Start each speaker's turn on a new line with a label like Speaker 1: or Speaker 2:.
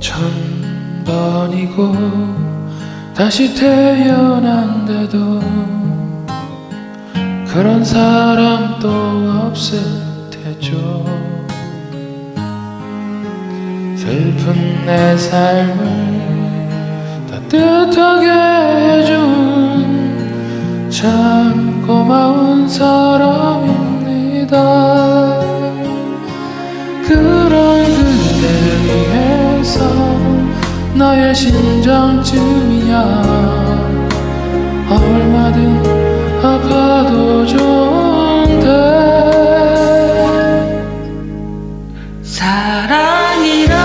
Speaker 1: 천 번이고 다시 태어난데도 그런 사람 또 없을 테죠. 슬픈 내 삶을 따뜻하게 해준 참 고마운 사람입니다. 그런 그대를 위해서 나의 심장쯤이야. 얼마든 아파도 좋은데. 사랑이라